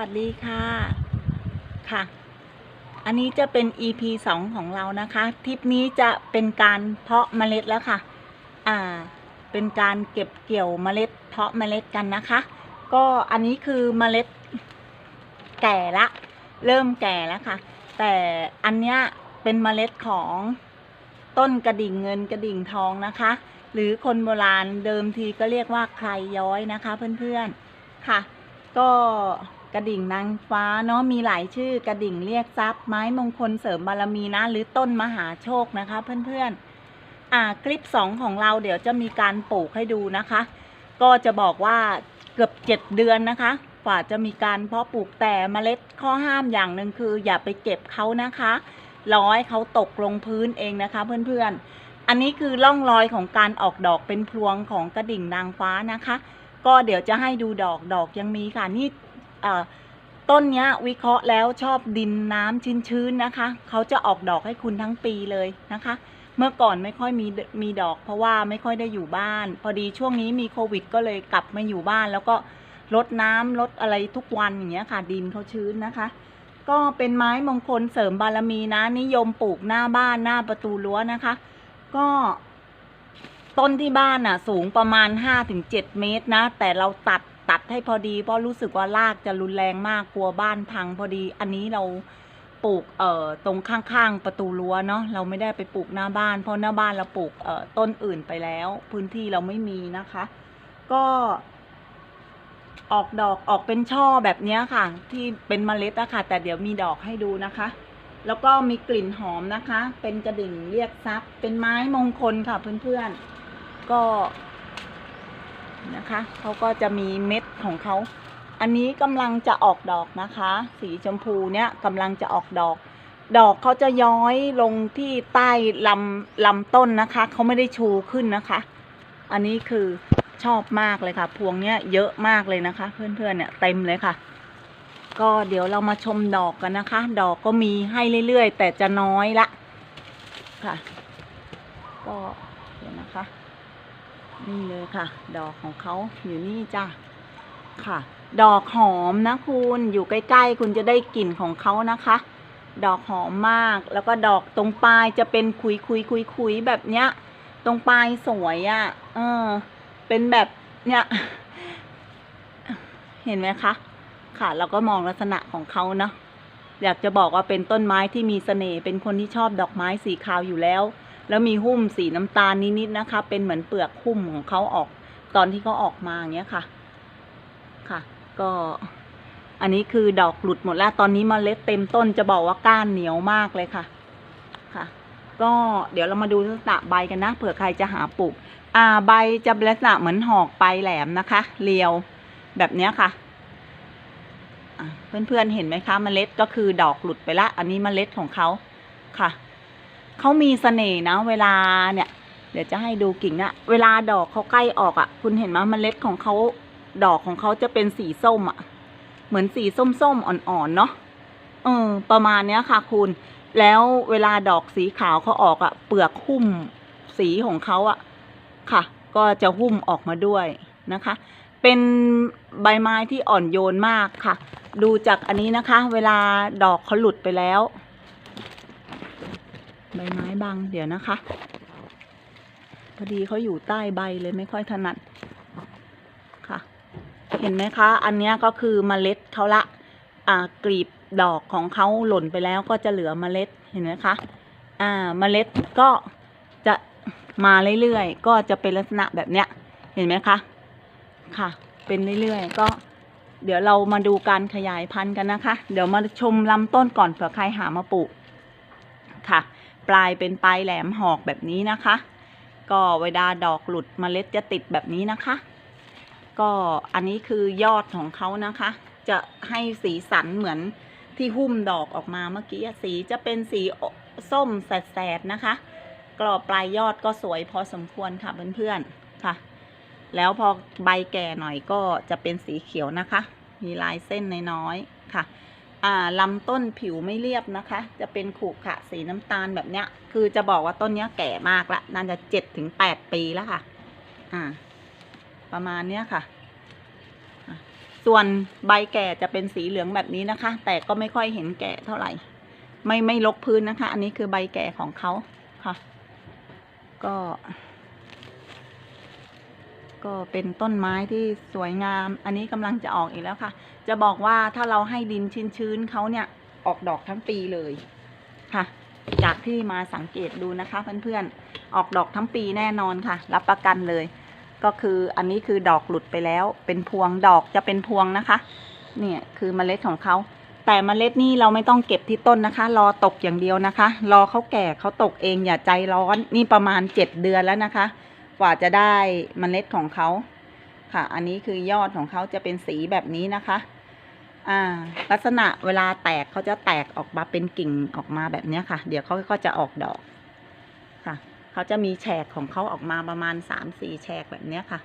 วัสดีค่ะค่ะ อันนี้จะเป็น EP สองของเรานะคะ ทริปนี้จะเป็นการเพาะเมล็ดแล้วค่ะ อ่า เป็นการเก็บเกี่ยวเมล็ด เพาะเมล็ดกันนะคะ ก็อันนี้คือเมล็ดแก่ละ เริ่มแก่แล้วค่ะ แต่อันเนี้ยเป็นเมล็ดของต้นกระดิ่งเงินกระดิ่งทองนะคะ หรือคนโบราณเดิมทีก็เรียกว่าใครย้อยนะคะเพื่อนๆค่ะ ก็ กระดิ่งนางฟ้าเนาะมีหลายชื่อกระดิ่งเรียกทรัพย์ไม้มงคลเสริมบารมีนะหรือต้นมหาโชคนะคะ เพื่อนๆอ่าคลิปสองของเราเดี๋ยวจะมีการปลูกให้ดูนะคะ ก็จะบอกว่าเกือบเจ็ดเดือนนะคะกว่าจะมีการเพาะปลูกแต่เมล็ดข้อห้ามอย่างหนึ่งคือ อย่าไปเก็บเขานะคะร้อให้เขาตกลงพื้นเองนะคะ เพื่อนๆ อันนี้คือร่องรอยของการออกดอกเป็นพวงของกระดิ่งนางฟ้านะคะ ก็เดี๋ยวจะให้ดูดอกดอกยังมีค่ะนี่ ต้นนี้วิเคราะห์แล้วชอบดินน้ำชื้นๆนะคะ เขาจะออกดอกให้คุณทั้งปีเลยนะคะ เมื่อก่อนไม่ค่อยมีมีดอก เพราะว่าไม่ค่อยได้อยู่บ้าน พอดีช่วงนี้มีโควิด ก็เลยกลับมาอยู่บ้าน แล้วก็ลดน้ำลดอะไรทุกวันอย่างเงี้ยค่ะ ดินเขาชื้นนะคะ ก็เป็นไม้มงคลเสริมบารมีนะ นิยมปลูกหน้าบ้านหน้าประตูรั้วนะคะ ก็ต้นที่บ้านน่ะ สูงประมาณ 5-7 เมตรนะ แต่เราตัด ตัดให้พอดีเพราะรู้สึกว่ารากจะรุนแรงมากกลัวบ้านพังพอดี อันนี้เราปลูกเอ่อตรงข้างๆประตูรั้วเนาะเราไม่ได้ไปปลูกหน้าบ้าน เพราะหน้าบ้านเราปลูกเอ่อต้นอื่นไปแล้ว พื้นที่เราไม่มีนะคะ ก็ ออกดอกออกเป็นช่อแบบนี้ค่ะ ที่เป็นเมล็ดอะค่ะ แต่เดี๋ยวมีดอกให้ดูนะคะ แล้วก็มีกลิ่นหอมนะคะ เป็นกระดิ่งเรียกทรัพย์ เป็นไม้มงคลค่ะเพื่อนๆก็ นะคะเขาก็จะมีเม็ดของเขา อันนี้กำลังจะออกดอกนะคะ สีชมพูเนี้ยกำลังจะออกดอก ดอกเขาจะย้อยลงที่ใต้ลำลำต้นนะคะเขาไม่ได้ชูขึ้นนะคะ อันนี้คือชอบมากเลยค่ะ พวงเนี้ยเยอะมากเลยนะคะ เพื่อนๆเนี่ยเต็มเลยค่ะ ก็เดี๋ยวเรามาชมดอกกันนะคะ ดอกก็มีให้เรื่อยๆ แต่จะน้อยละค่ะ ก็เดี๋ยวนะคะ นี่เลยค่ะ ดอกของเขาอยู่นี่จ้ะค่ะ ดอกหอมนะคุณอยู่ใกล้ๆ คุณจะได้กลิ่นของเขานะคะ ดอกหอมมากแล้วก็ดอกตรงปลายจะเป็นคุยคุยคุยคุยแบบเนี้ย ตรงปลายสวยอะ่ะ เออ เป็นแบบเนี้ยเห็นไหมคะ ค่ะ เราก็มองลักษณะของเขาเนาะอยากจะบอกว่าเป็นต้นไม้ที่มีเสน่ห์เป็นคนที่ชอบดอกไม้สีขาวอยู่แล้ว แล้วมีหุ้มสีน้ำตาลนิดๆนะคะ เป็นเหมือนเปลือกหุ้มของเขาออกตอนที่เขาออกมาอย่างเงี้ยค่ะ ค่ะ ก็อันนี้คือดอกหลุดหมดแล้วตอนนี้มเมล็ดเต็มต้นจะบอกว่าก้านเหนียวมากเลยค่ะ ค่ะ ก็เดี๋ยวเรามาดูลักษณะใบกันนะเผื่อใครจะหาปลูก อ่าใบจะลักษณะเหมือนหอกปลายแหลมนะคะ เรียวแบบเนี้ยค่ะอะเพื่อนๆเห็นไหมคะเมล็ดก็คือดอกหลุดไปละ อันนี้เมล็ดของเขาค่ะ เขามีเสน่ห์นะ เวลาเนี่ย เดี๋ยวจะให้ดูกิ่งอะเวลาดอกเขาใกล้ออกอะคุณเห็นไหมเมล็ดของเขาดอกของเขาจะเป็นสีส้มอะเหมือนสีส้มๆอ่อนๆเนาะเออ ประมาณเนี้ยค่ะ คุณ แล้วเวลาดอกสีขาวเขาออกอะเปลือกหุ้มสีของเขาอะค่ะ ก็จะหุ้มออกมาด้วยนะคะ เป็นใบไม้ที่อ่อนโยนมากค่ะ ดูจากอันนี้นะคะ เวลาดอกเขาหลุดไปแล้ว ใบไม้บังเดี๋ยวนะคะ พอดีเขาอยู่ใต้ใบเลยไม่ค่อยถนัดค่ะ เห็นไหมคะ อันนี้ก็คือเมล็ดเขาละอ่ากลีบดอกของเขาหล่นไปแล้วก็จะเหลือเมล็ดเห็นไหมคะอ่าเมล็ดก็จะมาเรื่อยๆก็จะเป็นลักษณะแบบเนี้ย เห็นไหมคะค่ะ เป็นเรื่อยๆก็เดี๋ยวเรามาดูการขยายพันธุ์กันนะคะ เดี๋ยวมาชมลำต้นก่อนเผื่อใครหามาปลูกค่ะ ปลายเป็นปลายแหลมหอกแบบนี้นะคะ ก็เวลาดอกหลุดเมล็ดจะติดแบบนี้นะคะ ก็อันนี้คือยอดของเขานะคะ จะให้สีสันเหมือนที่หุ้มดอกออกมาเมื่อกี้สีจะเป็นสีส้มแสดๆนะคะ กรอบปลายยอดก็สวยพอสมควรค่ะเพื่อนๆค่ะ แล้วพอใบแก่หน่อยก็จะเป็นสีเขียวนะคะ มีลายเส้นน้อยๆค่ะ อ่าลำต้นผิวไม่เรียบนะคะ จะเป็นขรุขระสีน้ำตาลแบบเนี้ย คือจะบอกว่าต้นเนี้ยแก่มากละน่าจะเจ็ดถึงแปดปีแล้วค่ะ อ่า ประมาณเนี้ยค่ะอะส่วนใบแก่จะเป็นสีเหลืองแบบนี้นะคะ แต่ก็ไม่ค่อยเห็นแก่เท่าไหร่ ไม่ไม่ลกพื้นนะคะ อันนี้คือใบแก่ของเขาค่ะ ก็ ก็เป็นต้นไม้ที่สวยงาม อันนี้กำลังจะออกอีกแล้วค่ะ จะบอกว่าถ้าเราให้ดินชื้นๆเขาเนี่ยออกดอกทั้งปีเลยค่ะ จากที่มาสังเกตดูนะคะ เพื่อนๆออกดอกทั้งปีแน่นอนค่ะ รับประกันเลย ก็คืออันนี้คือดอกหลุดไปแล้ว เป็นพวงดอกจะเป็นพวงนะคะ เนี่ยคือเมล็ดของเขาแต่เมล็ดนี่เราไม่ต้องเก็บที่ต้นนะคะ รอตกอย่างเดียวนะคะ รอเขาแก่เขาตกเองอย่าใจร้อนนี่ประมาณเจ็ดเดือนแล้วนะคะ กว่าจะได้มเมล็ดของเขาค่ะ อันนี้คือยอดของเขาจะเป็นสีแบบนี้นะคะ อ่า ลักษณะเวลาแตกเขาจะแตกออกมาเป็นกิ่งออกมาแบบนี้ค่ะ เดี๋ยวเขาก็จะออกดอกค่ะ เขาจะมีแฉกของเขาออกมาประมาณสามสี่แฉกแบบนี้ค่ะ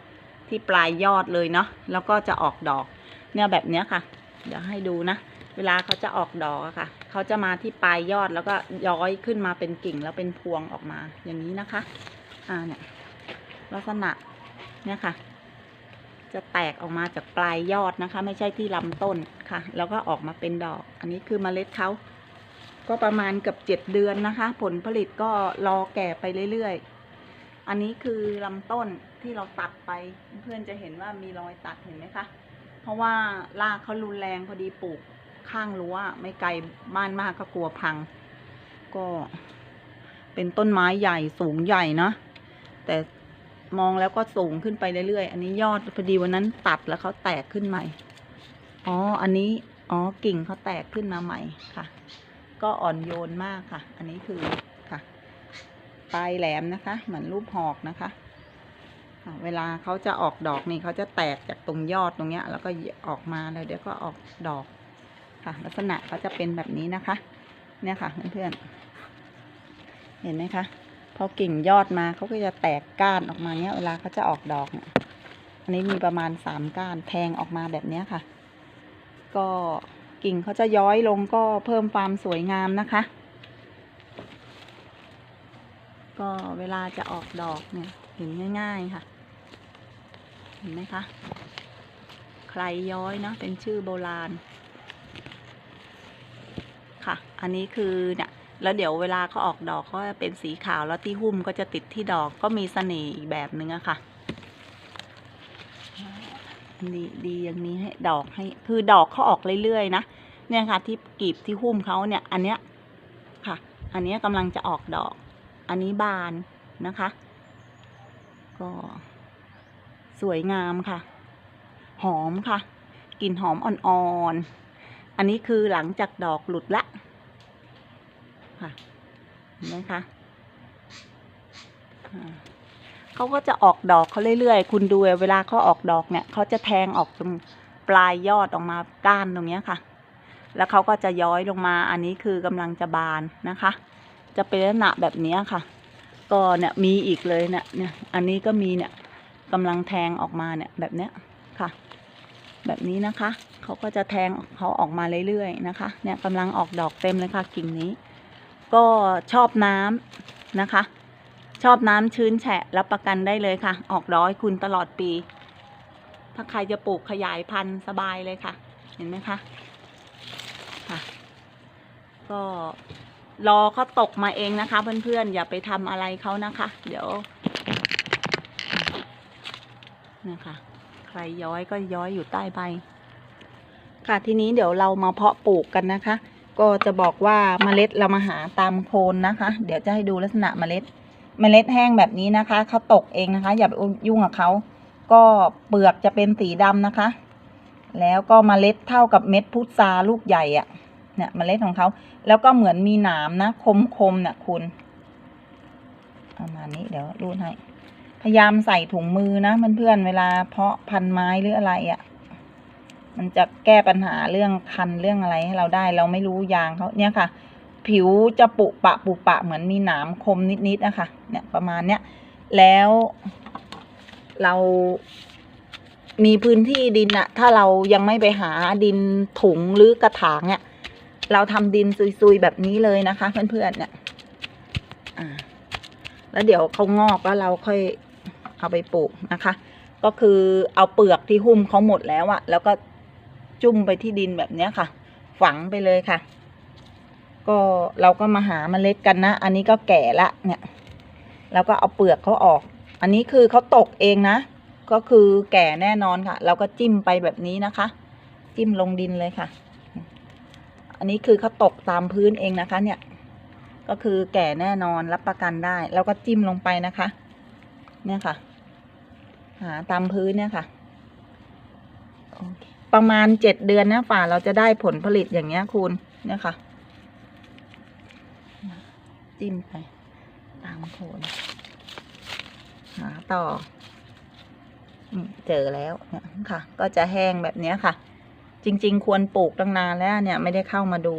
ที่ปลายยอดเลยเนาะ แล้วก็จะออกดอก เนี่ยแบบนี้ค่ะ เดี๋ยวให้ดูนะ เวลาเขาจะออกดอกอะค่ะ เขาจะมาที่ปลายยอดแล้วก็ย้อยขึ้นมาเป็นกิ่งแล้วเป็นพวงออกมาอย่างนี้นะคะ อ่าเนี่ย ลักษณะเนี่ยค่ะ จะแตกออกมาจากปลายยอดนะคะ ไม่ใช่ที่ลำต้นค่ะ แล้วก็ออกมาเป็นดอก อันนี้คือเมล็ดเขาก็ประมาณเกือบเจ็ดเดือนนะคะ ผลผลิตก็รอแก่ไปเรื่อยๆ อันนี้คือลำต้นที่เราตัดไป เพื่อนจะเห็นว่ามีรอยตัดเห็นไหมคะ เพราะว่ารากเขารุนแรงพอดีปลูกข้างรั้วไม่ไกลบ้านมากก็กลัวพัง ก็เป็นต้นไม้ใหญ่สูงใหญ่เนาะแต่ มองแล้วก็สูงขึ้นไปเรื่อยๆ อันนี้ยอดพอดีวันนั้นตัดแล้วเขาแตกขึ้นใหม่ อ๋อ อันนี้ อ๋อ กิ่งเขาแตกขึ้นมาใหม่ค่ะ ก็อ่อนโยนมากค่ะ อันนี้คือค่ะ ปลายแหลมนะคะ เหมือนรูปหอกนะคะ เวลาเขาจะออกดอกนี่เขาจะแตกจากตรงยอดตรงเนี้ย แล้วก็ออกมาแล้วเดี๋ยวก็ออกดอกค่ะ ลักษณะเขาจะเป็นแบบนี้นะคะ เนี่ยค่ะเพื่อนๆ เห็นไหมคะ พอกิ่งยอดมาเขาก็จะแตกก้านออกมาเนี้ย เวลาเขาจะออกดอกเนี่ยอันนี้มีประมาณสามก้านแทงออกมาแบบเนี้ยค่ะ ก็กิ่งเขาจะย้อยลงก็เพิ่มความสวยงามนะคะ ก็เวลาจะออกดอกเนี่ยเห็นง่าย ๆค่ะ เห็นไหมคะ ใครย้อยเนาะเป็นชื่อโบราณ ค่ะ อันนี้คือเนี่ย แล้วเดี๋ยวเวลาเขาออกดอกเขาจะเป็นสีขาวแล้วที่หุ้มก็จะติดที่ดอกก็มีเสน่ห์อีกแบบนึงอะค่ะดีดีอย่างนี้ให้ดอกให้ คือดอกเขาออกเรื่อยๆนะเนี่ยค่ะ ที่กีบที่หุ้มเขาเนี่ย อันเนี้ยค่ะ อันเนี้ยกำลังจะออกดอก อันนี้บานนะคะ ก็สวยงามค่ะ หอมค่ะกลิ่นหอมอ่อนๆอันนี้คือหลังจากดอกหลุดละ ค่ะเห็นไหมคะเขาก็จะออกดอกเขาเรื่อยๆ คุณดูเวลาเขาออกดอกเนี่ยเขาจะแทงออกตรงปลายยอดออกมาก้านตรงเนี้ยค่ะ แล้วเขาก็จะย้อยลงมา อันนี้คือกำลังจะบานนะคะ จะเป็นลักษณะแบบเนี้ยค่ะ ก็เนี่ยมีอีกเลยเนี่ยเนี่ย อันนี้ก็มีเนี่ยกำลังแทงออกมาเนี่ยแบบเนี้ยค่ะ แบบนี้นะคะ เขาก็จะแทงเขาออกมาเรื่อยๆนะคะ เนี่ยกำลังออกดอกเต็มเลยค่ะกิ่งนี้ ก็ชอบน้ำนะคะ ชอบน้ำชื้นแฉะรับประกันได้เลยค่ะ ออกดอกให้คุณตลอดปี ถ้าใครจะปลูกขยายพันธุ์สบายเลยค่ะ เห็นไหมคะค่ะ ก็รอเขาตกมาเองนะคะ เพื่อนๆอย่าไปทำอะไรเขานะคะ เดี๋ยวนะคะ ใครย้อยก็ย้อยอยู่ใต้ใบ ค่ะทีนี้เดี๋ยวเรามาเพาะปลูกกันนะคะ ก็จะบอกว่าเมล็ดเรามาหาตามโคนนะคะ เดี๋ยวจะให้ดูลักษณะเมล็ด เมล็ดแห้งแบบนี้นะคะเขาตกเองนะคะ อย่าไปยุ่งกับเขาก็เปลือกจะเป็นสีดำนะคะ แล้วก็เมล็ดเท่ากับเม็ดพุทราลูกใหญ่อะ่ะเนี่ยเมล็ดของเขาแล้วก็เหมือนมีหนามนะ คมๆเนี่ยคุณประมาณนี้เดี๋ยวรูดให้ พยายามใส่ถุงมือนะเพื่อนๆเวลาเพาะพันไม้หรืออะไรอะ่ะ มันจะแก้ปัญหาเรื่องคันเรื่องอะไรให้เราได้ เราไม่รู้ยางเขาเนี่ยค่ะ ผิวจะปุปะปุปะเหมือนมีหนามคมนิดๆนะคะเนี่ยประมาณเนี้ยแล้วเรามีพื้นที่ดินอะถ้าเรายังไม่ไปหาดินถุงหรือกระถางเนี่ยเราทำดินซุยๆแบบนี้เลยนะคะ เพื่อนๆเนี่ยแล้วเดี๋ยวเขางอกแล้วเราค่อยเอาไปปลูกนะคะ ก็คือเอาเปลือกที่หุ้มเขาหมดแล้วอะแล้วก็ จุ่มไปที่ดินแบบเนี้ยค่ะ ฝังไปเลยค่ะ ก็เราก็มาหาเมล็ดกันนะ อันนี้ก็แก่ละเนี่ยแล้วก็เอาเปลือกเขาออก อันนี้คือเขาตกเองนะ ก็คือแก่แน่นอนค่ะ เราก็จิ้มไปแบบนี้นะคะ จิ้มลงดินเลยค่ะ อันนี้คือเขาตกตามพื้นเองนะคะ เนี่ย ก็คือแก่แน่นอนรับประกันได้ แล้วก็จิ้มลงไปนะคะ เนี่ยค่ะ หาตามพื้นเนี่ยค่ะ โอเค ประมาณเจ็ดเดือนนะฝ่าเราจะได้ผลผลิตอย่างเงี้ยคุณเนี่ยค่ะ จิ้มไป ตามโคนหาต่อเจอแล้วเนี่ยค่ะ ก็จะแห้งแบบเนี้ยค่ะ จริง ๆ ควรปลูกตั้งนานแล้วเนี่ยไม่ได้เข้ามาดู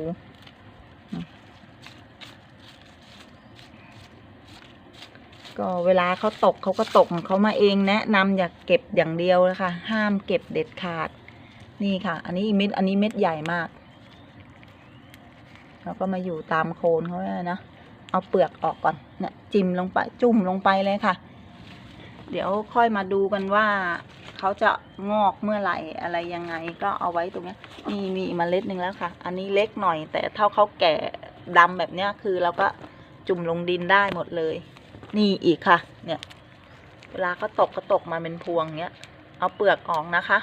ก็เวลาเขาตกเขาก็ตกของเขามาเองแนะนำอย่าเก็บอย่างเดียวนะคะห้ามเก็บเด็ดขาด นี่ค่ะ อันนี้เม็ด อันนี้เม็ดใหญ่มาก แล้วก็มาอยู่ตามโคนเขาเนี่ยนะ เอาเปลือกออกก่อน เนี่ย จิ้มลงไป จุ่มลงไปเลยค่ะ เดี๋ยวค่อยมาดูกันว่าเขาจะงอกเมื่อไหร่อะไรยังไงก็เอาไว้ตรงนี้นี่มีมเมล็ดหนึ่งแล้วค่ะ อันนี้เล็กหน่อย แต่เท่าเขาแก่ดำแบบเนี้ยคือเราก็จุ่มลงดินได้หมดเลย นี่อีกค่ะ เนี่ย เวลาเขาตกก็ตกมาเป็นพวงเนี้ย เอาเปลือกออกนะคะ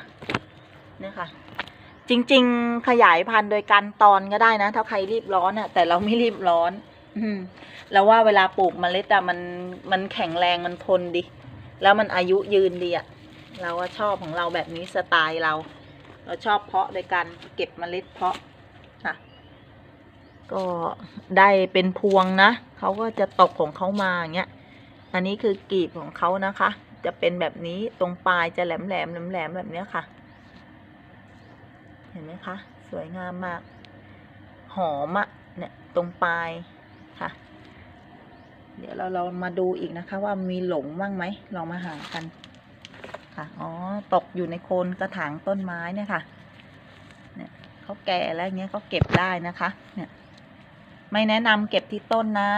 เนี่ยค่ะ จริง ๆ ขยายพันธุ์โดยการตอนก็ได้นะ ถ้าใครรีบร้อนอะแต่เราไม่รีบร้อน อืมแล้วว่าเวลาปลูกเมล็ดอะมันมันแข็งแรงมันทนดี แล้วมันอายุยืนดีอะเราก็ชอบของเราแบบนี้สไตล์เรา เราชอบเพาะโดยการเก็บเมล็ดเพาะค่ะก็ได้เป็นพวงนะเขาก็จะตกของเขามาอย่างเงี้ยอันนี้คือกีบของเขานะคะ จะเป็นแบบนี้ตรงปลายจะแหลมแหลมแหลมแหลมแบบเนี้ยค่ะ เห็นไหมคะ สวยงามมาก หอมอะเนี่ยตรงปลายค่ะ เดี๋ยวเราเรามาดูอีกนะคะ ว่ามีหลงบ้างไหมลองมาหากันค่ะอ๋อตกอยู่ในโคนกระถางต้นไม้เนี่ยค่ะ เนี่ยเขาแก่แล้วเงี้ยเขาเก็บได้นะคะ เนี่ย ไม่แนะนำเก็บที่ต้นนะ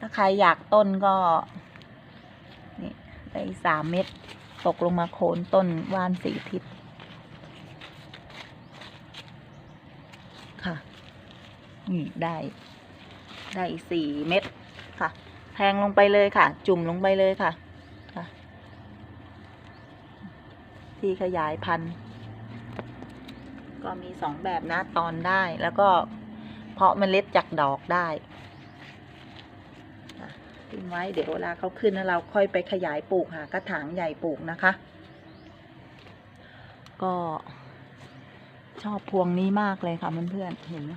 ถ้าใครอยากต้นก็นี่ได้สามเม็ดตกลงมาโคนต้นว่านสีทิศค่ะ นี่ได้ ได้อีกสี่เม็ดค่ะแทงลงไปเลยค่ะ จุ่มลงไปเลยค่ะค่ะ ที่ขยายพันธุ์ ก็มีสองแบบนะตอนได้แล้วก็เพาะเมล็ดจากดอกได้ทิ้งไว้เดี๋ยวเวลาเขาขึ้นแล้วเราค่อยไปขยายปลูกหากระถางใหญ่ปลูกนะคะ ก็ชอบพวงนี้มากเลยค่ะเพื่อนๆเห็นไหม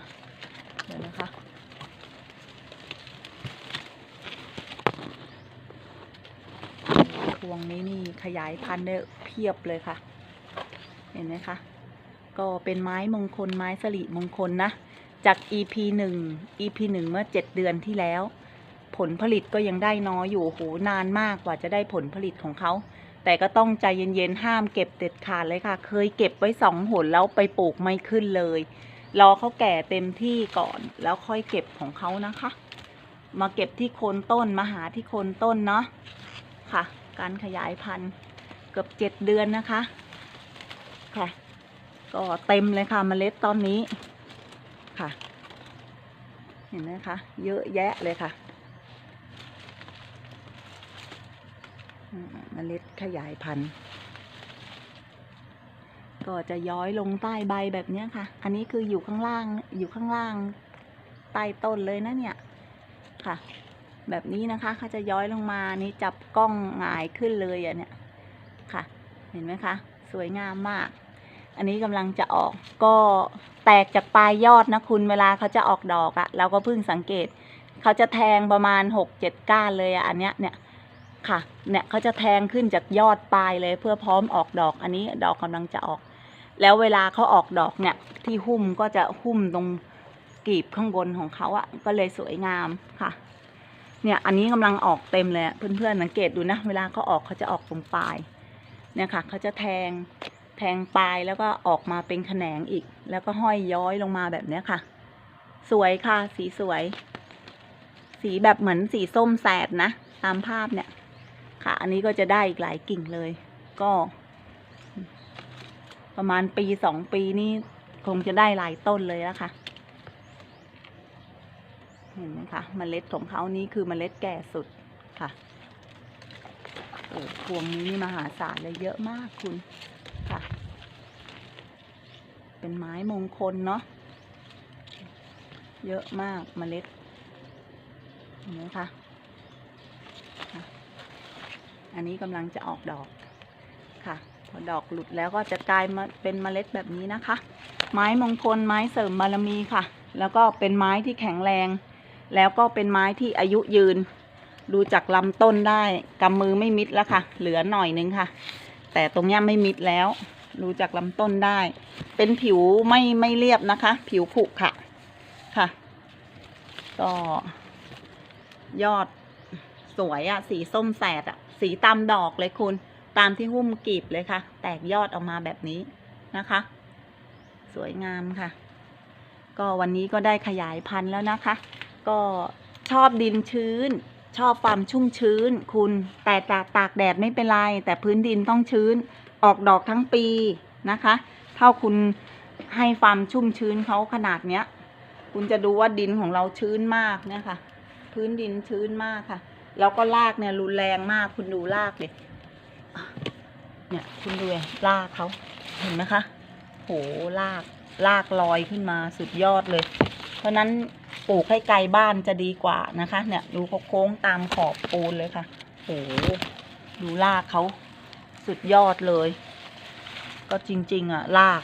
ดี๋ยวนะคะพวงนี้นี่ขยายพันธุ์ได้เพียบเลยค่ะ เห็นไหมคะ ก็เป็นไม้มงคลไม้สลิมงคลนะ จาก EP หนึ่ง EP หนึ่งเมื่อเจ็ดเดือนที่แล้ว ผลผลิตก็ยังได้น้อยอยู่โหนานมากกว่าจะได้ผลผลิตของเขา แต่ก็ต้องใจเย็นๆ ห้ามเก็บเด็ดขาดเลยค่ะ เคยเก็บไว้สองหนแล้วไปปลูกไม่ขึ้นเลย รอเขาแก่เต็มที่ก่อน แล้วค่อยเก็บของเขานะคะ มาเก็บที่โคนต้นมาหาที่โคนต้นเนาะค่ะ การขยายพันธุ์เกือบเจ็ดเดือนนะคะ ค่ะ ก็เต็มเลยค่ะเมล็ดตอนนี้ค่ะ เห็นไหมคะ เยอะแยะเลยค่ะมเมล็ดขยายพันธุ์ ก็จะย้อยลงใต้ใบแบบนี้ค่ะ อันนี้คืออยู่ข้างล่างอยู่ข้างล่างใต้ต้นเลยนะเนี่ยค่ะ แบบนี้นะคะเขาจะย้อยลงมานี่จับกล้องหงายขึ้นเลยอะเนี่ยค่ะ เห็นไหมคะ สวยงามมาก อันนี้กำลังจะออกก็แตกจากปลายยอดนะคุณเวลาเขาจะออกดอกอะเราก็เพิ่งสังเกตเขาจะแทงประมาณหกเจ็ดก้านเลยอะอันเนี้ยเนี่ยค่ะ เนี่ยเขาจะแทงขึ้นจากยอดปลายเลยเพื่อพร้อมออกดอก อันนี้ดอกกำลังจะออก แล้วเวลาเขาออกดอกเนี่ย ที่หุ้มก็จะหุ้มตรงกลีบข้างบนของเขาอะก็เลยสวยงามค่ะ เนี่ยอันนี้กำลังออกเต็มเลยเพื่อนๆสังเกตดูนะ เวลาเขาออกเขาจะออกตรงปลาย เนี่ยค่ะเขาจะแทงแทงปลายแล้วก็ออกมาเป็นแขนงอีก แล้วก็ห้อยย้อยลงมาแบบเนี้ยค่ะ สวยค่ะ สีสวย สีแบบเหมือนสีส้มแสดนะ ตามภาพเนี่ย ค่ะ อันนี้ก็จะได้อีกหลายกิ่งเลย ก็ ประมาณปีสองปีนี่คงจะได้หลายต้นเลยละค่ะเห็นไหมคะเมล็ดของเขานี้คือเมล็ดแก่สุดค่ะโอ้พวงนี้นี่มหาศาลเลยเยอะมากคุณค่ะ เป็นไม้มงคลเนาะเยอะมากเมล็ดเห็นไหมคะค่ะอันนี้กำลังจะออกดอกค่ะ พอดอกหลุดแล้วก็จะกลายมาเป็นเมล็ดแบบนี้นะคะ ไม้มงคลไม้เสริมบารมีค่ะ แล้วก็เป็นไม้ที่แข็งแรง แล้วก็เป็นไม้ที่อายุยืน ดูจากลำต้นได้กำมือไม่มิดแล้วค่ะ เหลือหน่อยนึงค่ะ แต่ตรงนี้ไม่มิดแล้วดูจากลำต้นได้ เป็นผิวไม่ไม่เรียบนะคะ ผิวผุค่ะค่ะก็ยอดสวยอะสีส้มแสดอะสีตามดอกเลยคุณ ตามที่หุ้มกลีบเลยค่ะ แตกยอดออกมาแบบนี้นะคะ สวยงามค่ะ ก็วันนี้ก็ได้ขยายพันธุ์แล้วนะคะ ก็ชอบดินชื้น ชอบความชุ่มชื้น คุณแต่ตากตากแดดไม่เป็นไร แต่พื้นดินต้องชื้น ออกดอกทั้งปีนะคะเท่าคุณให้ความชุ่มชื้นเขาขนาดเนี้ย คุณจะดูว่าดินของเราชื้นมากเนี่ยค่ะ พื้นดินชื้นมากค่ะ แล้วก็รากเนี่ยรุนแรงมากคุณดูรากเลย เนี่ยคุณดูเลยรากเขาเห็นไหมคะโหรากรากลอยขึ้นมาสุดยอดเลย เพราะนั้นปลูกให้ไกลบ้านจะดีกว่านะคะ เนี่ยดูเขาโค้งตามขอบปูนเลยค่ะโหดูรากเขาสุดยอดเลย ก็จริง ๆ อะราก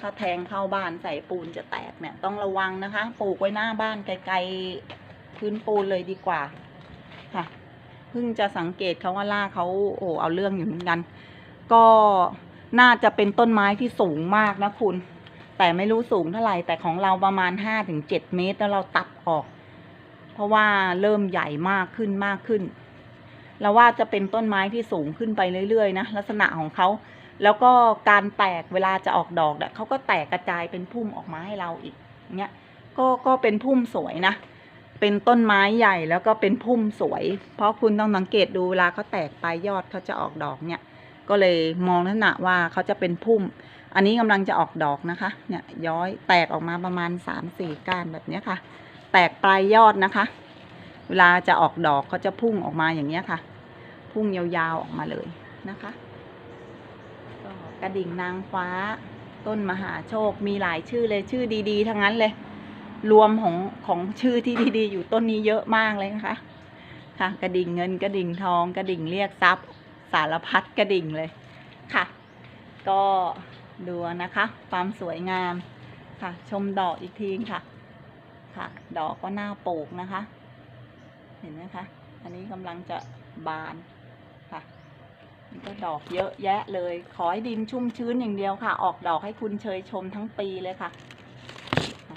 ถ้าแทงเข้าบ้านใส่ปูนจะแตกเนี่ย ต้องระวังนะคะ ปลูกไว้หน้าบ้านไกลๆพื้นปูนเลยดีกว่าค่ะ เพิ่งจะสังเกตเขาว่าล่ากเขาโอ้เอาเรื่องอยู่เหมือนกัน ก็น่าจะเป็นต้นไม้ที่สูงมากนะคุณ แต่ไม่รู้สูงเท่าไหร่แต่ของเราประมาณห้าถึงเจ็ดเมตร แล้วเราตัดออก เพราะว่าเริ่มใหญ่มากขึ้นมากขึ้นเราว่าจะเป็นต้นไม้ที่สูงขึ้นไปเรื่อยๆนะลักษณะของเขาแล้วก็การแตกเวลาจะออกดอกเนี่ยเขาก็แตกกระจายเป็นพุ่มออกมาให้เราอีกเงี้ยก็ก็เป็นพุ่มสวยนะ เป็นต้นไม้ใหญ่แล้วก็เป็นพุ่มสวย เพราะคุณต้องสังเกตดูเวลาเขาแตกปลายยอดเขาจะออกดอกเนี่ย ก็เลยมองลักษณะว่าเขาจะเป็นพุ่ม อันนี้กำลังจะออกดอกนะคะ เนี่ยย้อยแตกออกมาประมาณสามสี่ก้านแบบนี้ค่ะ แตกปลายยอดนะคะ เวลาจะออกดอกเขาจะพุ่งออกมาอย่างเนี้ยค่ะ พุ่งยาวๆออกมาเลยนะคะกระดิ่งนางฟ้า ต้นมหาโชคมีหลายชื่อเลยชื่อดีๆ ทั้งนั้นเลย รวมของของชื่อที่ดีๆ อยู่ต้นนี้เยอะมากเลยนะคะค่ะกระดิ่งเงินกระดิ่งทองกระดิ่งเรียกทรัพย์ สารพัดกระดิ่งเลยค่ะ ก็ดูนะคะ ความสวยงามค่ะ ชมดอกอีกทีค่ะ ค่ะ ดอกก็น่าปลูกนะคะ เห็นไหมคะ อันนี้กำลังจะบานค่ะนี่ก็ดอกเยอะแยะเลย ขอให้ดินชุ่มชื้นอย่างเดียวค่ะ ออกดอกให้คุณเชยชมทั้งปีเลยค่ะโอ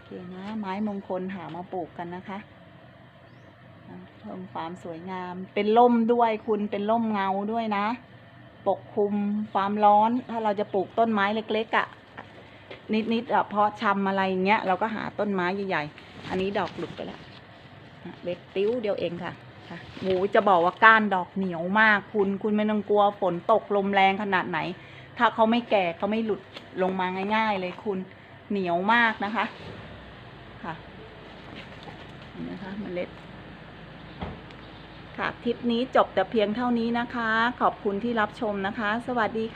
เคนะ ไม้มงคลหามาปลูกกันนะคะเพิ่มความสวยงาม เป็นร่มด้วยคุณเป็นร่มเงาด้วยนะ ปกคลุมความร้อน ถ้าเราจะปลูกต้นไม้เล็กๆอะ่ะ นิดๆอะเพาะชำอะไรอย่างเงี้ย เราก็หาต้นไม้ใหญ่ๆ อันนี้ดอกหลุดไปแล้วอะเล็กติ้วเดียวเองค่ะค่ะโหจะบอกว่าก้านดอกเหนียวมากคุณ คุณไม่ต้องกลัวฝนตกลมแรงขนาดไหน ถ้าเขาไม่แก่เขาไม่หลุดลงมาง่าย ๆ เลยคุณเหนียวมากนะคะ นะคะเมล็ด ค่ะ คลิปนี้จบแต่เพียงเท่านี้นะคะ ขอบคุณที่รับชมนะคะ สวัสดีค่ะ